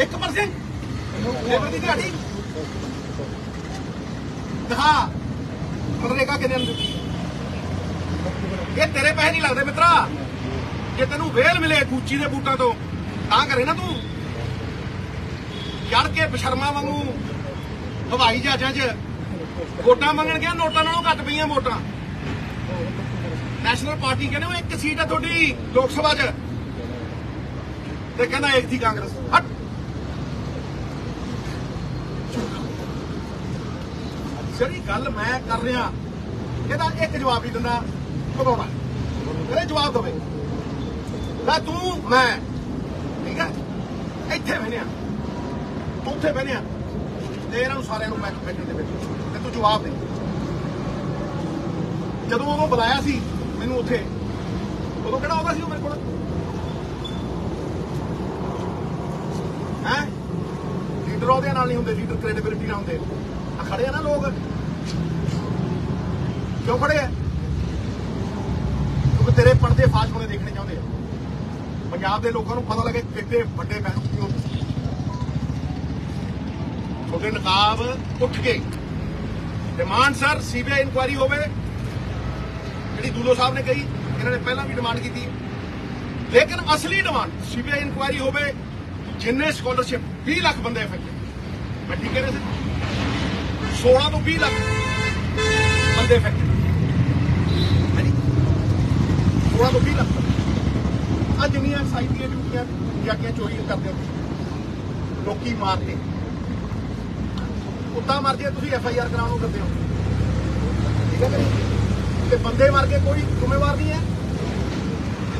ਇੱਕ percent labour ਦੀ ਦਿਹਾੜੀ। ਦਿਖਾ। ਮਨਰੇਗਾ ਕਿੰਨੇ ਨੂੰ ਦਿੱਤੀ ਇਹ ਤੇਰੇ ਪੈਸੇ ਨਹੀਂ ਲੱਗਦੇ ਮਿੱਤਰਾ। ਜੇ ਤੈਨੂੰ ਵੇਲ ਮਿਲੇ ਕੂਚੀ ਦੇ ਬੂਟਾਂ ਤੋਂ, ਤਾਂ ਕਰੇ ਨਾ ਤੂੰ। ਚੜ ਕੇ ਬਸ਼ਰਮਾ ਵਾਂਗੂ ਹਵਾਈ ਜਹਾਜ਼ਾਂ 'ਚ ਵੋਟਾਂ ਮੰਗਣ ਗਿਆ, ਨੋਟਾਂ ਨਾਲੋਂ ਘੱਟ ਪਈਆਂ ਵੋਟਾਂ। ਨੈਸ਼ਨਲ ਪਾਰਟੀ ਕਹਿੰਦੇ ਉਹ ਇੱਕ ਸੀਟ ਹੈ ਤੁਹਾਡੀ ਲੋਕ ਸਭਾ 'ਚ। ਤੇ ਕਹਿੰਦਾ ਇੱਕ ਦੀ ਕਾਂਗਰਸ। ਹਟ। ਜਿਹੜੀ ਗੱਲ ਮੈਂ ਕਰ ਰਿਹਾ, ਇਹਦਾ ਇੱਕ ਜਵਾਬ ਹੀ ਦਿੰਦਾ, ਭਗਵਾਨ। ਇਹਦੇ ਜਵਾਬ ਦੇਵੇ। ਲੈ ਤੂੰ, ਮੈਂ। ਠੀਕ ਹੈ? ਇੱਥੇ ਬਹਿਨਿਆ ਤੂੰ ਉੱਥੇ ਬਹਿਨਿਆ ਤੇ ਇਹਨਾਂ ਨੂੰ ਸਾਰਿਆਂ ਨੂੰ ਮੈਂ ਬੈਠਣ ਦੇ ਵਿੱਚ। ਤੇ ਤੂੰ ਜਵਾਬ ਦੇ। ਜਦੋਂ ਉਹ ਬੁਲਾਇਆ ਸੀ, ਮੈਨੂੰ ਉੱਥੇ, ਉਦੋਂ ਕਿਹੜਾ ਆਉਂਦਾ ਸੀ ਉਹ ਮੇਰੇ ਕੋਲ? ਹੈ? ਲੀਡਰ ਉਹਦੇ ਨਾਲ ਨਹੀਂ ਹੁੰਦੇ, ਲੀਡਰ ਕ੍ਰੈਡੀਬਿਲਿਟੀ ਨਾਲ ਹੁੰਦੇ। ਖੜੇ ਆ ਨਾ ਲੋਕ। ਕਿਉਂ ਖੜੇ ਆ? ਕਿਉਂਕਿ ਤੇਰੇ ਪਰਦੇ ਫਾਸ਼ ਹੋਣੇ ਦੇਖਣੇ ਚਾਹੁੰਦੇ ਆ। ਪੰਜਾਬ ਦੇ ਲੋਕਾਂ ਨੂੰ ਪਤਾ ਲੱਗੇ ਕਿੱਡੇ ਵੱਡੇ ਬੈਠ ਹੋ ਤੁਹਾਡੇ ਨਕਾਬ ਉੱਠ ਗਏ ਡਿਮਾਂਡ ਸਰ ਸੀਬੀਆਈ ਇਨਕੁਆਇਰੀ ਹੋਵੇ, ਜਿਹੜੀ ਦੂਲੋ ਸਾਹਿਬ ਨੇ ਕਹੀ, ਇਹਨਾਂ ਨੇ ਪਹਿਲਾਂ ਵੀ ਡਿਮਾਂਡ ਕੀਤੀ। ਲੇਕਿਨ ਅਸਲੀ ਡਿਮਾਂਡ ਸੀਬੀਆਈ ਇਨਕੁਆਇਰੀ ਹੋਵੇ, ਜਿੰਨੇ ਸਕਾਲਰਸ਼ਿਪ 20 ਲੱਖ ਬੰਦੇ ਇਫੈਕਟਡ ਮੈਂ ਠੀਕ ਕਹਿ ਰਿਹਾ ਸੀ? 16 ਤੋਂ 20 ਲੱਖ ਬੰਦੇ ਫੈਕਟਰੀ ਹਾਂਜੀ? 16 ਤੋਂ 20 ਲੱਖ। ਆ ਜਿੰਨੀਆਂ ਸਾਈਡ ਦੀਆਂ ਡਿਊਟੀਆਂ ਜਾਗੀਆਂ ਚੋਰੀ ਕਰਦੇ ਹੋ ਤੁਸੀਂ। ਲੋਕੀ ਮਾਰਦੇ। ਕੁੱਤਾ ਮਰ ਜੇ, ਤੁਸੀਂ ਐਫ ਆਈ ਆਰ ਕਰਾਉਣ ਨੂੰ ਕਰਦੇ ਹੋ। ਠੀਕ ਹੈ ਤੇ ਬੰਦੇ ਮਰ ਕੇ ਕੋਈ ਜ਼ਿੰਮੇਵਾਰ ਨਹੀਂ ਹੈ।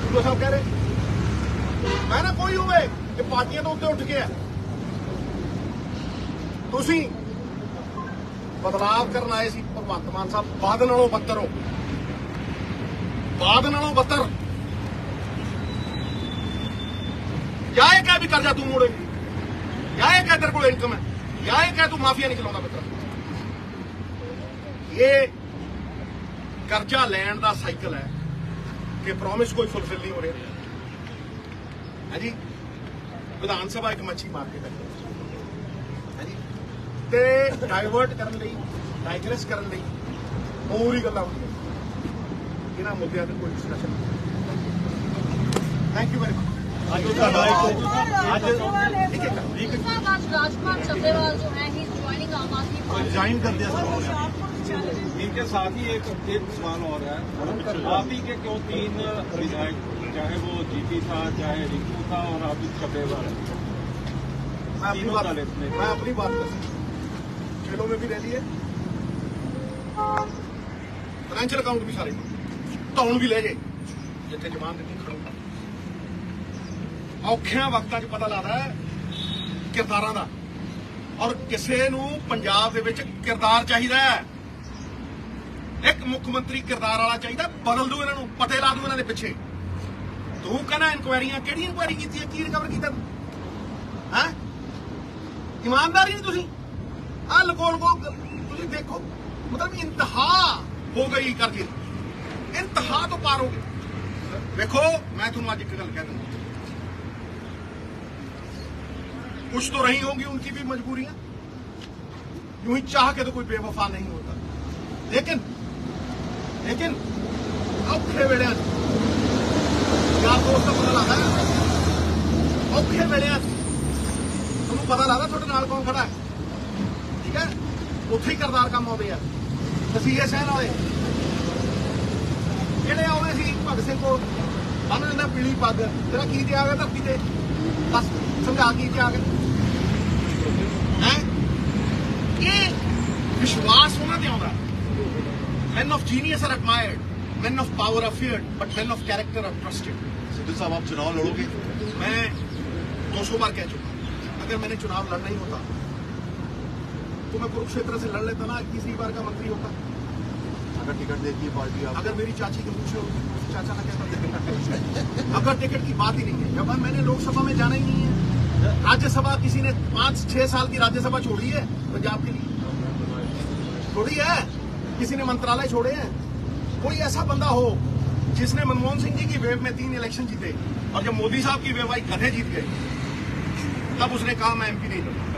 ਤੁਸੀਂ ਸਭ ਕਹਿ ਰਹੇ, ਮੈਂ ਨਾ ਕੋਈ ਹੋਵੇ ਕਿ ਪਾਰਟੀਆਂ ਤੋਂ ਉੱਤੇ ਉੱਠ ਕੇ ਹੈ ਤੁਸੀਂ ਬਦਲਾਵ ਕਰਨ ਆਏ ਸੀ, ਭਗਵੰਤ ਮਾਨ ਸਾਹਿਬ ਬਾਦ ਨਾਲੋਂ ਬੱਤਰ ਹੋ। ਬਾਦ ਨਾਲੋਂ ਬੱਤਰ। ਜਾਂ ਇਹ ਕਹਿ ਵੀ ਕਰਜ਼ਾ ਤੂੰ ਮੋੜੇ ਜਾਂ ਇਹ ਕਹਿ ਤੇਰੇ ਕੋਲ ਇਨਕਮ ਹੈ। ਜਾਂ ਇਹ ਕਹਿ ਤੂੰ ਮਾਫੀਆ ਨਹੀਂ ਚਲਾਉਂਦਾ ਮਿੱਤਰ ਇਹ ਕਰਜ਼ਾ ਲੈਣ ਦਾ ਸਾਈਕਲ ਹੈ ਕਿ ਪ੍ਰੋਮਿਸ ਕੋਈ ਫੁੱਲਫਿਲ ਨਹੀਂ ਹੋ ਰਿਹਾ। ਹੈ ਜੀ ਵਿਧਾਨ ਸਭਾ ਇੱਕ ਮੱਛੀ ਮਾਰਕੀਟ ਹੈ ਹਾਂਜੀ ਤੇ ਡਾਈਵਰਟ ਕਰਨ ਲਈ ਡਾਈਗਰੈਸ ਕਰਨ ਲਈ ਹੋਰ ਹੀ ਗੱਲਾਂ ਹੁੰਦੀਆਂ ਇਹਨਾਂ ਮੁੱਦਿਆਂ ਤੇ ਕੋਈ discussion thank you very much ਅੱਜ ਤੁਹਾਡਾ ਇੱਕ ਅੱਜ ਠੀਕ ਹੈ ਕਰ साहब आज राजकुमार चंदेवाल जो है ही ज्वाइनिंग आम आदमी पार्टी रिजाइन कर दिया सर उन्होंने इनके साथ ही एक एक सवाल और है आप ही के क्यों तीन विधायक चाहे वो जीती था चाहे रिंकू था और अभी चपेवाल है मैं अपनी तीनों बात दलित ने। मैं अपनी बात कर खेलों में भी रह लिए फाइनेंशियल अकाउंट भी सारे ਧੌਣ ਵੀ ਲੈ ਜੇ ਜਿੱਥੇ ਜਮਾਨ ਦਿੱਤੀ ਖੜੂਗਾ ਔਖਿਆਂ ਵਕਤਾਂ 'ਚ ਪਤਾ ਲੱਗਦਾ ਹੈ ਕਿਰਦਾਰਾਂ ਦਾ ਔਰ ਕਿਸੇ ਨੂੰ ਪੰਜਾਬ ਦੇ ਵਿੱਚ ਕਿਰਦਾਰ ਚਾਹੀਦਾ ਹੈ ਇੱਕ ਮੁੱਖ ਮੰਤਰੀ ਕਿਰਦਾਰ ਵਾਲਾ ਚਾਹੀਦਾ ਬਦਲ ਦਿਓ ਇਹਨਾਂ ਨੂੰ ਪਤੇ ਲਾ ਦਿਓ ਇਹਨਾਂ ਦੇ ਪਿੱਛੇ ਤੂੰ ਕਹਿੰਦਾ ਇਨਕੁਆਇਰੀਆਂ ਕਿਹੜੀ ਇਨਕੁਆਇਰੀ ਕੀਤੀ ਹੈ ਕੀ ਰਿਕਵਰ ਕੀਤਾ ਤੂੰ ਹੈ ਇਮਾਨਦਾਰੀ ਨਹੀਂ ਤੁਸੀਂ ਆ ਲਗੋ ਲਗੋ ਤੁਸੀਂ ਦੇਖੋ ਮਤਲਬ ਇੰਤਹਾ ਹੋ ਗਈ ਕਰਕੇ ਇੰਤਹਾ ਤੋਂ ਪਾਰ ਹੋ ਗਏ ਵੇਖੋ ਮੈਂ ਤੁਹਾਨੂੰ ਅੱਜ ਇੱਕ ਗੱਲ ਕਹਿ ਦਿੰਦਾ कुछ तो रही होंगी उनकी भी मजबूरियां यूं ही चाह के तो कोई बेवफा नहीं होता लेकिन लेकिन औखे वेड़िया यार दोस्त पता लगता है औखे वेड़िया ਤੁਹਾਨੂੰ ਪਤਾ ਲੱਗਦਾ ਤੁਹਾਡੇ ਨਾਲ ਕੌਣ ਖੜਾ ਹੈ ਠੀਕ ਹੈ ਉੱਥੇ ਹੀ ਕਰਦਾਰ ਕੰਮ ਆਉਂਦੇ ਆ ਤਸੀਹੇ ਸਹਿਣ ਵਾਲੇ ਜਿਹੜੇ ਆਉਂਦੇ ਸੀ ਭਗਤ ਸਿੰਘ ਕੋਲ ਬੰਨ ਲੈਂਦਾ ਪੀਲੀ ਪੱਗ ਤੇਰਾ ਕੀ ਤੇ ਆ ਗਿਆ ਧਰਤੀ ਤੇ ਬਸ ਸਮਝਾ ਕੀ ਤੇ ਆ ਗਿਆ ਹੈ ਇਹ ਵਿਸ਼ਵਾਸ ਉਹਨਾਂ ਤੇ ਆਉਂਦਾ men of genius are admired men of power are feared but men of character are trusted Sidhu साहब आप चुनाव लड़ोगे मैं 200 बार कह चुका हूं अगर मैंने चुनाव लड़ना ही होता तो मैं कुरुक्षेत्र से लड़ लेता ना तीसरी बार का मंत्री होता। अगर टिकट देती है पार्टी आप अगर मेरी चाची के पूछे होते चाचा का कहता अगर टिकट की बात ही नहीं है। जब मैंने लोकसभा में जाना ही नहीं है। राज्यसभा किसी ने पाँच छह साल की राज्यसभा छोड़ी है पंजाब के लिए। छोड़ी है। किसी ने मंत्रालय छोड़े हैं। कोई ऐसा बंदा हो जिसने मनमोहन सिंह जी की वेव में तीन इलेक्शन जीते और जब मोदी साहब की वेव आई गधे जीत गए तब उसने कहा मैं एमपी नहीं बनूँगा।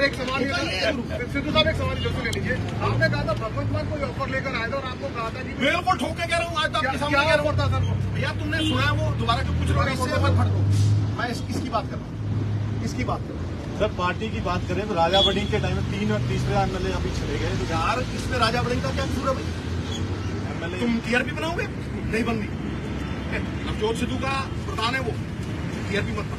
सर एक सवाल ये सिद्धू साहब एक सवाल जल्दी ले लीजिए। आपने कहा था भगवंत मान कोई ऑफ़र लेकर आया था और आपको कहा था कि बिल्कुल ठोक के कह रहा हूँ आज तो क्या आपके सामने कह रहा था सर? भैया तुमने सुना वो दोबारा क्यों पूछ रहे इससे मत फट दो मैं इस, इसकी बात कर रहा हूँ। इसकी बात कर रहा हूँ। सर पार्टी की बात करें तो राजा बड़ी के टाइम में तीन और तीसरे एमएलए अभी चले गए। तो यार इसमें राजा बड़िंग का क्या कसूर है भाई? एमएलए तुम टीआरपी बनाओगे? नहीं बननी। नवजोत सिद्धू का प्रधान है वो। टीआरपी मत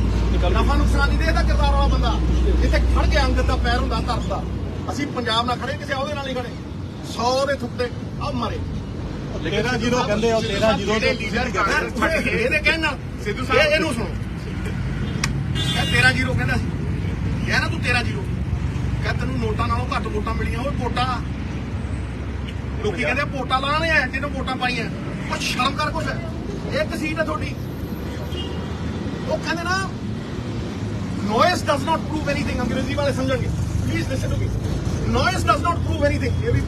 ਨਫਾ ਨੁਕਸਾਨ ਨਹੀਂ ਦੇਖਦਾ ਕਿਰਦਾਰ ਵਾਲਾ ਬੰਦਾ। ਇੱਥੇ ਖੜ ਕੇ ਅੰਗਦ ਦਾ ਪੈਰ ਹੁੰਦਾ ਧਰਤ ਦਾ। ਅਸੀਂ ਪੰਜਾਬ ਨਾਲ ਖੜੇ ਕਿਸੇ ਉਹਦੇ ਨਾਲ ਨਹੀਂ ਖੜੇ 100 ਦੇ ਥੁੱਤੇ ਆ ਮਰੇ। 13 ਜ਼ੀਰੋ ਕਹਿੰਦੇ ਉਹ 13 ਜ਼ੀਰੋ ਤੋਂ ਤੁਸੀਂ ਨਹੀਂ ਕਹਿੰਦੇ ਇਹਦੇ ਕਹਿਣ ਨਾਲ। ਸਿੱਧੂ ਸਾਹਿਬ। ਇਹਨੂੰ ਸੁਣੋ। ਇਹ 13 ਜ਼ੀਰੋ ਕਹਿੰਦਾ ਸੀ। ਕਿਹਾ ਨਾ ਤੂੰ 13 ਜ਼ੀਰੋ। ਕਹ ਤੈਨੂੰ ਨੋਟਾਂ ਨਾਲੋਂ ਘੱਟ ਵੋਟਾਂ ਮਿਲੀਆਂ ਉਹ ਵੋਟਾਂ। ਲੋਕੀ ਕਹਿੰਦੇ ਵੋਟਾਂ ਲਾਣੇ ਆ ਜਿਹਨੂੰ ਵੋਟਾਂ ਪਾਈਆਂ। ਉਹ ਸ਼ਰਮ ਕਰ ਕੁਛ ਇੱਕ ਸੀਟ ਹੈ ਤੁਹਾਡੀ। ਉਹ ਕਹਿੰਦੇ ਨਾ noise does not prove anything ਅੰਗਰੇਜ਼ੀ ਵਾਲੇ ਸਮਝਣਗੇ। Please listen to me noise does not prove anything ਇਹ ਵੀ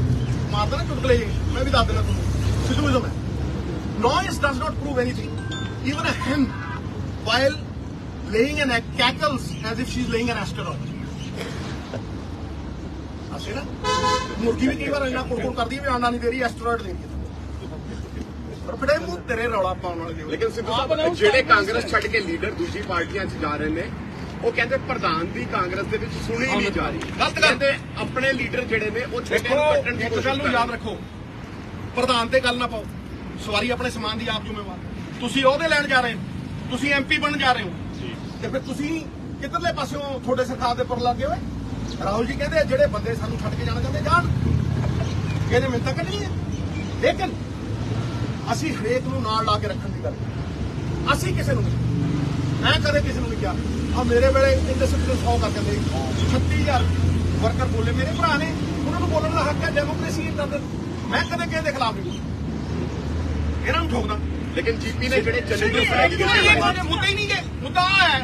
ਮਾਰਦਾ ਨਾ ਚੁਟਕਲੇ ਜਿਹੇ। ਮੈਂ ਵੀ ਦੱਸ ਦੇਣਾ ਤੁਹਾਨੂੰ। ਸਿੱਧੂਇਜ਼ਮ ਹੈ noise does not prove anything. Even a hen, while laying an egg, cackles as if she's laying an asteroid. ਅਸੀਂ ਨਾ ਮੁਰਗੀ ਵੀ ਕਈ ਵਾਰ ਇੰਨਾ ਕੁੜਕੁੜ ਕਰਦੀ ਵੀ ਆਂਡਾ ਨਹੀਂ ਦੇ ਰਹੀ ਐਸਟਰੋਇਡ ਦੇ ਰਹੀ ਪਰ ਬੜੇ ਮੂੰਹ ਤੇਰੇ ਰੌਲਾ ਪਾਉਣ ਵਾਲੇ ਲੇਕਿਨ ਸਿੱਧੂ ਸਾਹਿਬ ਜਿਹੜੇ ਕਾਂਗਰਸ ਛੱਡ ਕੇ ਲੀਡਰ ਦੂਜੀ ਪਾਰਟੀਆਂ 'ਚ ਜਾ ਰਹੇ ਨੇ ਉਹ ਕਹਿੰਦੇ ਪ੍ਰਧਾਨ ਦੀ ਕਾਂਗਰਸ ਦੇ ਵਿੱਚ ਸੁਣੀ ਨਹੀਂ ਜਾ ਰਹੀ। ਗਲਤ ਗੱਲ। ਕਹਿੰਦੇ ਆਪਣੇ ਲੀਡਰ ਜਿਹੜੇ ਨੇ ਉਹ ਛੋਟੇ ਕੱਟਣ ਦੀ ਕੋਸ਼ਿਸ਼ ਨੂੰ ਕਰ ਯਾਦ ਰੱਖੋ। ਪ੍ਰਧਾਨ ਤੇ ਗੱਲ ਨਾ ਪਾਓ। ਸਵਾਰੀ ਆਪਣੇ ਸਮਾਨ ਦੀ ਆਪ ਜ਼ਿੰਮੇਵਾਰ। ਤੁਸੀਂ ਉਹਦੇ ਲੈਣ ਜਾ ਰਹੇ ਹੋ। ਤੁਸੀਂ ਐਮਪੀ ਬਣਨ ਜਾ ਰਹੇ ਹੋ। ਤੇ ਫਿਰ ਤੁਸੀਂ ਕਿੱਧਰਲੇ ਪਾਸਿਓਂ ਤੁਹਾਡੇ ਸਰਕਾਰ ਦੇ ਪਰ ਲੱਗੇ ਹੋਏ? ਰਾਹੁਲ ਜੀ ਕਹਿੰਦੇ ਜਿਹੜੇ ਬੰਦੇ ਸਾਨੂੰ ਛੱਡ ਕੇ ਜਾਣਾ ਚਾਹੁੰਦੇ ਜਾਣ। ਇਹਨੇ ਮਿੰਤਾ ਕੱਢਣੀ ਹੈ। ਲੇਕਿਨ ਅਸੀਂ ਹਰੇਕ ਨੂੰ ਨਾਲ ਲਾ ਕੇ ਰੱਖਣ ਦੀ ਗੱਲ ਕਰਦੇ। ਅਸੀਂ ਕਿਸੇ ਨੂੰ ਨਹੀਂ। ਮੈਂ ਕਦੇ ਕਿਸੇ ਨੂੰ ਨਹੀਂ ਕਿਹਾ। ਆ ਮੇਰੇ ਵੇਲੇ ਇੰਡਸਟਰੀ 100 ਕਰਕੇ ਦੇ 36000 ਵਰਕਰ ਬੋਲੇ ਮੇਰੇ ਭਰਾ ਨੇ ਉਹਨਾਂ ਨੂੰ ਬੋਲਣ ਦਾ ਹੱਕ ਹੈ ਡੈਮੋਕ੍ਰੇਸੀ ਇਦਾਂ ਦੇ ਮੈਂ ਕਦੇ ਕਿਸੇ ਖਿਲਾਫ ਨਹੀਂ ਇਹਨਾਂ ਨੂੰ ਠੋਕਦਾ। ਲੇਕਿਨ ਜੀਪੀ ਨੇ ਜਿਹੜੇ ਚੱਲੇ ਨੇ ਮੁੱਦਾ ਹੀ ਨਹੀਂ ਹੈ ਮੁੱਦਾ ਹੈ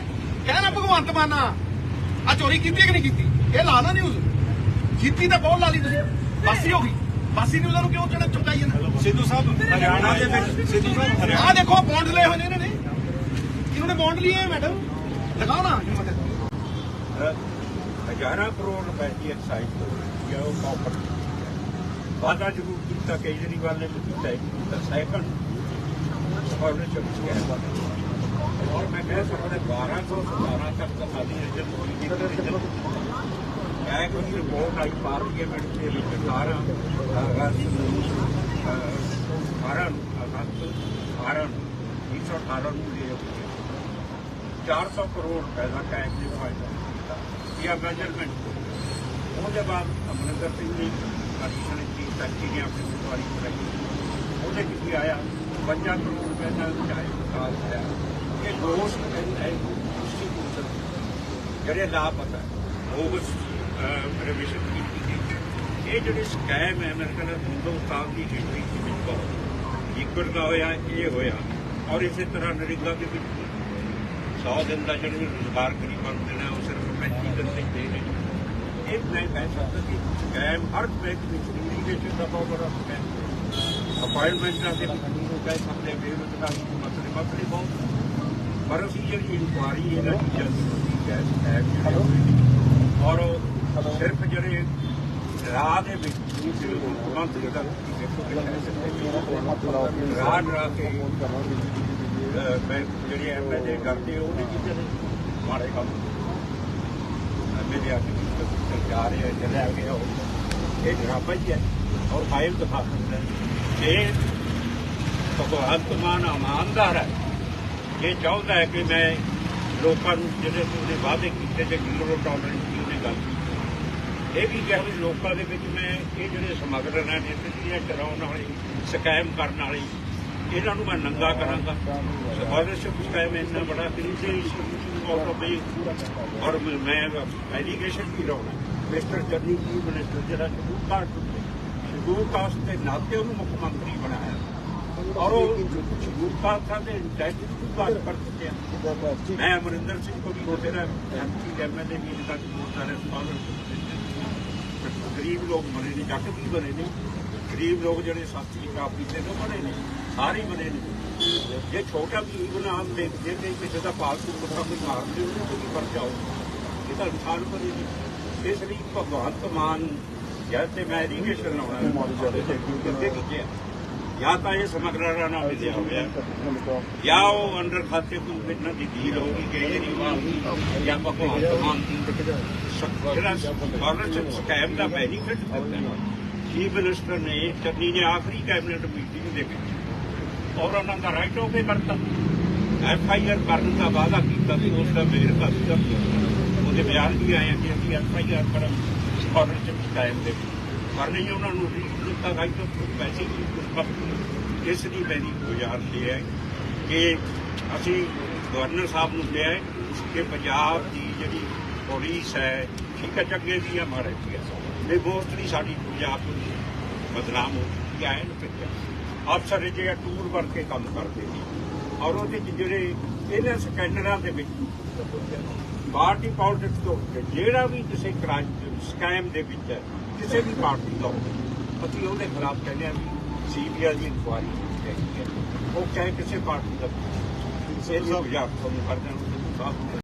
ਕਹਿਣਾ ਭਗਵੰਤ ਮਾਨ ਆ ਚੋਰੀ ਕੀਤੀ ਕਿ ਨਹੀਂ ਕੀਤੀ? ਇਹ ਲਾ ਲਾ ਨਿਊਜ਼ ਜੀਪੀ ਤਾਂ ਬਹੁਤ ਲਾ ਲਈ ਤੁਸੀਂ। ਬਾਸੀ ਹੋ ਗਈ। ਬਾਸੀ ਨੇ ਉਹਨਾਂ ਨੂੰ ਕਿਉਂ ਜਿਹੜਾ ਚਮਕਾਈ ਜਾਂਦਾ? ਸਿੱਧੂ ਸਾਹਿਬ ਹਰਿਆਣਾ ਦੇ ਵਿੱਚ ਸਿੱਧੂ ਸਾਹਿਬ ਆ ਦੇਖੋ ਬੌਂਡ ਲਏ ਹੋਏ ਨੇ ਇਹਨਾਂ ਨੇ। ਇਹਨਾਂ ਨੇ ਬੌਂਡ ਲਈ ਹੈ ਮੈਡਮ ਦਿਖਾਓ ਨਾ ਹਜ਼ਾਰਾਂ ਕਰੋੜ ਰੁਪਏ ਦੀ ਐਕਸਾਈਜ਼ ਜਾਂ ਉਹ ਕਾਪਰ ਵਾਦਾ ਜ਼ਰੂਰ ਕੀਤਾ ਕੇਜਰੀਵਾਲ ਨੇ ਵੀ ਕੀਤਾ ਹੈ ਸਾਈਕਲ ਸਕਾਲਰਸ਼ਿਪ ਕਿਹਾ ਔਰ ਮੈਂ ਕਹਿ ਸਕਦਾ 1217 ਤੱਕ ਤਾਂ ਸਾਡੀ ਰਿਜਨ ਹੋਈ ਦੀ ਰਿਜਨ ਇਹ ਕੋਈ ਰਿਪੋਰਟ ਆਈ ਪਾਰਲੀਮੈਂਟ ਦੇ ਵਿੱਚ 12 ਅਗਸਤ ਨੂੰ ਅਹ, 12 ਅਗਸਤ 12 118 ਨੂੰ ਦੇ 400 ਕਰੋੜ ਰੁਪਏ ਦਾ ਟੈਕਸ ਦੇ ਫਾਇਦਾ ਕੀਤਾ ਇਹ ਮੈਜਰਮੈਂਟ ਉਹਦੇ ਬਾਅਦ ਅਮਰਿੰਦਰ ਸਿੰਘ ਨੇ ਕਮਿਸ਼ਨ ਦੀ ਤੱਕੀ ਨੇ ਆਪਣੀ ਦੁਆਰੀ ਕਰਾਈ ਉਹਦੇ ਕੀ ਆਇਆ 52 ਕਰੋੜ ਰੁਪਏ ਦਾ ਚਾਹੇ ਵਿਕਾਸ ਹੋਇਆ ਇਹ ਦੋਸ਼ ਹੈ ਜਿਹੜੇ ਲਾਪਤਾ ਬੋਗਸ ਰਿਵਿਸ਼ਨ ਕੀਤੀ ਗਈ ਇਹ ਜਿਹੜੇ ਸਕੈਮ ਹੈ ਮੇਰੇ ਖਿਆਲ ਹਿੰਦੁਸਤਾਨ ਦੀ ਹਿਸਟਰੀ ਦੇ ਵਿੱਚ ਬਹੁਤ ਇੱਕ ਦਾ ਹੋਇਆ ਇਹ ਹੋਇਆ ਔਰ ਇਸੇ ਤਰ੍ਹਾਂ ਨਰਿੰਦਾ ਦੇ ਵਿੱਚ 100 ਦਿਨ ਦਾ ਜਿਹੜਾ ਰੋਜ਼ਗਾਰ ਗਰੀਬਾਂ ਨੂੰ ਦੇਣਾ ਉਹ ਸਿਰਫ 35 ਦਿਨ ਤੱਕ ਦੇ ਰਹੇ। ਇਹ ਮੈਂ ਕਹਿ ਸਕਦਾ ਕਿ ਸਕੈਮ ਹਰ ਬੈਂਕ ਵਿੱਚ ਇਮੀਗ੍ਰੇਸ਼ਨ ਦਾ ਬਹੁਤ ਬੜਾ ਸਕੈਮ ਅਪਾਇੰਟਮੈਂਟਾਂ ਦੇ ਨੂੰ ਕਹਿ ਸਕਦੇ ਬੇਰੁਜ਼ਗਾਰੀ ਦੇ ਮਸਲੇ ਮਸਲੇ ਬਹੁਤ। ਪਰ ਅਸੀਂ ਜਿਹੜੀ ਇਨਕੁਆਰੀ ਇਹਨਾਂ ਚੀਜ਼ਾਂ ਦੀ ਹੁੰਦੀ ਹੈ ਸਕੈਮ ਜਿਹੜੇ ਔਰ ਸਿਰਫ ਜਿਹੜੇ ਰਾਹ ਦੇ ਵਿੱਚ ਮੰਤਰੀ ਦਾ ਰਾਹ ਡਰਾ ਕੇ ਮੈਂ, ਜਿਹੜੇ ਐਮਐਲਏ ਕਰਦੇ ਉਹਨੇ ਕੀਤੇ ਨੇ ਮਾੜੇ ਕੰਮ। ਆ ਕਿ ਸਰਕਾਰ ਹੈ ਚਲਾ ਗਿਆ ਉਹ। ਇਹ ਡਰਾਮਾ ਹੀ ਹੈ ਔਰ ਫਾਈਲ ਦਿਖਾ ਸਕਦਾ ਹੈ ਇਹ ਭਗਵੰਤ ਮਾਨ ਇਮਾਨਦਾਰ ਹੈ ਇਹ ਚਾਹੁੰਦਾ ਹੈ ਕਿ ਮੈਂ ਲੋਕਾਂ ਨੂੰ ਜਿਹੜੇ ਉਹਨੇ ਵਾਅਦੇ ਕੀਤੇ ਤੇ ਜ਼ੀਰੋ ਟੋਲਰੈਂਸ ਦੀ ਉਹਨੇ ਗੱਲ ਕੀਤੀ ਇਹ ਵੀ ਕਿਹਾ ਵੀ ਲੋਕਾਂ ਦੇ ਵਿੱਚ ਮੈਂ ਇਹ ਜਿਹੜੇ ਸਮਗਲਰ ਨੇ ਜਿਹੜੀਆਂ ਚਲਾਉਣ ਵਾਲੀ, ਸਕੈਮ ਕਰਨ ਵਾਲੀ ਇਹਨਾਂ ਨੂੰ ਮੈਂ ਨੰਗਾ ਕਰਾਂਗਾ ਸਕਾਲਰਸ਼ਿਪ ਸਕੈਮ ਇੰਨਾ ਬੜਾ ਕ੍ਰਿਸੀ ਆਟੋਮੇ ਔਰ ਮੈਂ ਐਲੀਗੇਸ਼ਨ ਵੀ ਲਾਉਣਾ। ਮਿਸਟਰ ਜਰਨੀ ਜੀ ਮਿਨਿਸਟਰ ਜਿਹੜਾ ਸ਼ਡਿਊਲ ਕਾਸਟ ਉੱਤੇ ਸ਼ਡਿਊਲ ਕਾਸਟ ਦੇ ਨਾਤੇ ਉਹਨੂੰ ਮੁੱਖ ਮੰਤਰੀ ਬਣਾਇਆ। ਔਰ ਉਹ ਸ਼ਡਿਊਲ ਕਾਸਟ ਦੇ ਇੰਟੈਲੀਜੈਂਸ ਨੂੰ ਬਾਤ ਕਰ ਚੁੱਕੇ ਮੈਂ ਅਮਰਿੰਦਰ ਸਿੰਘ ਕੋਲ ਵੀ ਤੇਰਾ ਐਮਪੀ ਐਮਐਲਏ ਵੀ ਤੱਕ ਬਹੁਤ ਸਾਰੇ ਸਕਾਲਰ ਗਰੀਬ ਲੋਕ ਬਣੇ ਨੇ, ਜੱਟ ਵੀ ਬਣੇ ਨੇ। ਗਰੀਬ ਲੋਕ ਜਿਹੜੇ ਸਾਥੀ ਕਾਫੀ ਤੇ ਬਣੇ ਨੇ। ਸਾਰੇ ਹੀ ਬਣੇ ਨੇ। ਜੇ ਛੋਟਾ ਵੀ ਗੁਨਾਹ ਦੇ ਜੇ ਤੇ ਕਿਸੇ ਦਾ ਪਾਲਤੂ ਕੁੱਤਾ ਕੋਈ ਮਾਰ ਦੇ ਉਹਨੂੰ ਕੋਈ ਪਰਚਾ ਹੋ ਇਹ ਤਾਂ ਇਨਸਾਨ ਬਣੇ ਨੇ। ਇਸ ਲਈ ਭਗਵਾਨ ਮਾਨ ਜਦ ਤੇ ਮੈਂ ਐਰੀਗੇਸ਼ਨ ਲਾਉਣਾ। ਕਿਤੇ ਕੀਤੇ ਜਾਂ ਤਾਂ ਇਹ ਸਮਗਲਰਾਂ ਨਾਲ ਮਿਲਿਆ ਹੋਇਆ। ਜਾਂ ਉਹ ਅੰਡਰ ਖਾਤੇ ਤੋਂ ਇਹਨਾਂ ਦੀ ਡੀਲ ਹੋਊਗੀ ਕੇਜਰੀਵਾਲ ਜਾਂ ਭਗਵਾਨ ਮਾਨ ਦੀ। ਜਿਹੜਾ ਸਕਾਲਰਸ਼ਿਪ ਸਕੈਮ ਦਾ ਬੈਨੀਫਿਟ ਦਿੱਤਾ। ਚੀਫ ਮਿਨਿਸਟਰ ਨੇ ਚੰਨੀ ਨੇ ਆਖਰੀ ਕੈਬਨਿਟ ਮੀਟਿੰਗ ਦੇ ਵਿੱਚ ਔਰ ਉਹਨਾਂ ਦਾ ਰਾਈਟ ਹੋ ਕੇ ਕਰਤਾ ਐਫ ਆਈ ਆਰ ਕਰਨ ਦਾ ਵਾਅਦਾ ਕੀਤਾ ਸੀ ਉਸ ਦਾ ਮੇਰ ਦਾ ਸੀਗਾ ਉਹਦੇ ਬਿਆਨ ਵੀ ਆਏ ਆ ਕਿ ਅਸੀਂ ਐਫ ਆਈ ਆਰ ਕਰਾਂ ਸਕਾਲਰਸ਼ਿਪ ਕਾਇਮ ਦੇ ਪਰ ਨਹੀਂ, ਉਹਨਾਂ ਨੂੰ ਰੀਟ ਦਿੱਤਾ ਰਾਈਟ ਆਫ ਪੈਸੇ ਵੀ ਕੁਝ ਇਸ ਦੀ ਮੇਰੀ ਗੁਜ਼ਾਰਿਸ਼ ਇਹ ਹੈ ਕਿ ਅਸੀਂ ਗਵਰਨਰ ਸਾਹਿਬ ਨੂੰ ਕਿਹਾ ਹੈ ਕਿ ਪੰਜਾਬ ਦੀ ਜਿਹੜੀ ਪੁਲਿਸ ਹੈ, ਠੀਕ ਹੈ ਜੱਗੇ ਦੀ ਹਮਾਰੇ ਦੀ ਹੈ ਇਹ ਮੋਸਟਲੀ ਸਾਡੀ ਪੰਜਾਬ ਦੀ ਬਦਨਾਮ ਹੋ ਚੁੱਕੀ ਹੈ ਨਾ ਅਫਸਰ ਜਿਹੜੇ ਟੂਰ ਵਰ ਕੇ ਕੰਮ ਕਰਦੇ ਨੇ ਔਰ ਉਹਦੇ ਜਿਹੜੇ ਇਹਨਾਂ ਸਕੈਂਡਰਾਂ ਦੇ ਵਿੱਚ ਪਾਰਟੀ ਪੋਲਿਟਿਕਸ ਤੋਂ ਜਿਹੜਾ ਵੀ ਕਿਸੇ ਸਕੈਮ ਦੇ ਵਿੱਚ ਹੈ ਕਿਸੇ ਵੀ ਪਾਰਟੀ ਦਾ ਹੋਵੇ ਅਸੀਂ ਉਹਦੇ ਖਿਲਾਫ ਕਹਿੰਦੇ ਆ ਵੀ ਸੀਬੀਆਈ ਦੀ ਇਨਕੁਆਇਰੀ ਚਾਹੀਦੀ ਹੈ। ਉਹ ਚਾਹੇ ਕਿਸੇ ਪਾਰਟੀ ਦਾ ਇਹ ਲੋਕ ਜਾਂ ਤੁਹਾਨੂੰ ਕਰਦੇ ਹਨ